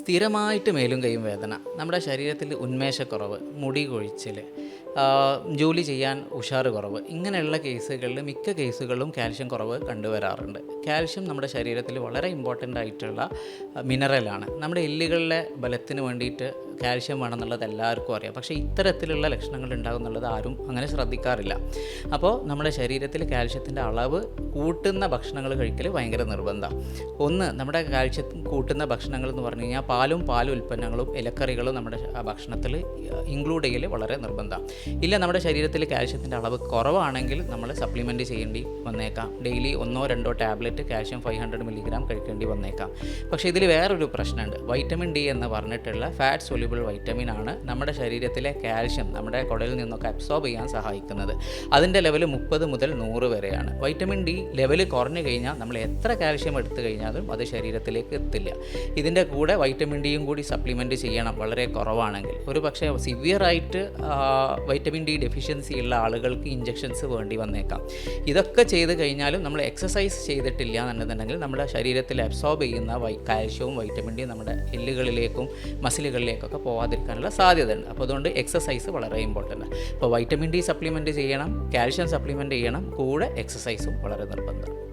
സ്ഥിരമായിട്ട് മേലും കൈയും വേദന. നമ്മുടെ ശരീരത്തിൽ ഉന്മേഷക്കുറവ് മുടി കൊഴിച്ചിൽ ജോലി ചെയ്യാൻ ഉഷാറ് കുറവ്. ഇങ്ങനെയുള്ള കേസുകളിൽ മിക്ക കേസുകളിലും കാൽഷ്യം കുറവ് കണ്ടുവരാറുണ്ട്. കാൽഷ്യം നമ്മുടെ ശരീരത്തിൽ വളരെ ഇമ്പോർട്ടന്റ് ആയിട്ടുള്ള മിനറലാണ് നമ്മുടെ എല്ലുകളിലെ ബലത്തിന് വേണ്ടിയിട്ട് കാൽഷ്യം വേണമെന്നുള്ളത് എല്ലാവർക്കും അറിയാം. പക്ഷേ ഇത്തരത്തിലുള്ള ലക്ഷണങ്ങൾ ഉണ്ടാകുന്നുള്ളത് ആരും അങ്ങനെ ശ്രദ്ധിക്കാറില്ല. അപ്പോൾ നമ്മുടെ ശരീരത്തിൽ കാൽഷ്യത്തിന്റെ അളവ് കൂട്ടുന്ന ഭക്ഷണങ്ങൾ കഴിക്കൽ ഭയങ്കര നിർബന്ധമാണ് ഒന്ന് നമ്മുടെ കാൽഷ്യം കൂട്ടുന്ന ഭക്ഷണങ്ങൾ എന്ന് പറഞ്ഞു കഴിഞ്ഞാൽ പാലും പാൽ ഉൽപ്പന്നങ്ങളും ഇലക്കറികളും നമ്മുടെ ഭക്ഷണത്തിൽ ഇൻക്ലൂഡ് ചെയ്യൽ വളരെ നിർബന്ധമാണ് ഇല്ല നമ്മുടെ ശരീരത്തിൽ കാൽഷ്യത്തിന്റെ അളവ് കുറവാണെങ്കിൽ നമ്മൾ സപ്ലിമെന്റ് ചെയ്യേണ്ടി വന്നേക്കാം. ഡെയിലി ഒന്നോ രണ്ടോ tablet calcium five hundred milligram കഴിക്കേണ്ടി വന്നേക്കാം. പക്ഷേ ഇതിൽ വേറൊരു പ്രശ്നമുണ്ട്. വൈറ്റമിൻ ഡി എന്ന് പറഞ്ഞിട്ടുള്ള ഫാറ്റ് സൊല്യൂബിൾ വൈറ്റമിൻ ആണ് നമ്മുടെ ശരീരത്തിലെ കാൽഷ്യം നമ്മുടെ കുടലിൽ നിന്നൊക്കെ അബ്സോർബ് ചെയ്യാൻ സഹായിക്കുന്നത്. അതിന്റെ ലെവൽ മുപ്പത് മുതൽ നൂറ് വരെയാണ്. വൈറ്റമിൻ ഡി ലെവൽ കുറഞ്ഞു കഴിഞ്ഞാൽ നമ്മൾ എത്ര കാൽഷ്യം എടുത്തു കഴിഞ്ഞാലും അത് ശരീരത്തിലേക്ക് എത്തില്ല. ഇതിന്റെ കൂടെ വൈറ്റമിൻ ഡിയും കൂടി സപ്ലിമെന്റ് ചെയ്യണം വളരെ കുറവാണെങ്കിൽ. ഒരു പക്ഷേ സിവിയറായിട്ട് വൈറ്റമിൻ ഡി ഡെഫിഷ്യൻസി ഉള്ള ആളുകൾക്ക് ഇഞ്ചെക്ഷൻസ് വേണ്ടി വന്നേക്കാം. ഇതൊക്കെ ചെയ്ത് കഴിഞ്ഞാലും നമ്മൾ എക്സസൈസ് ചെയ്തിട്ടില്ല എന്നുണ്ടെങ്കിൽ നമ്മുടെ ശരീരത്തിൽ അബ്സോർബ് ചെയ്യുന്ന വൈ കാൽഷ്യവും വൈറ്റമിൻ ഡി നമ്മുടെ എല്ലുകളിലേക്കും മസിലുകളിലേക്കൊക്കെ പോകാതിരിക്കാനുള്ള സാധ്യത ഉണ്ട് അപ്പോൾ അതുകൊണ്ട് എക്സസൈസ് വളരെ ഇമ്പോർട്ടന്റ് ആണ് അപ്പോൾ വൈറ്റമിൻ ഡി സപ്ലിമെന്റ് ചെയ്യണം കാൽഷ്യം സപ്ലിമെന്റ് ചെയ്യണം കൂടെ എക്സസൈസും വളരെ നിർബന്ധമാണ്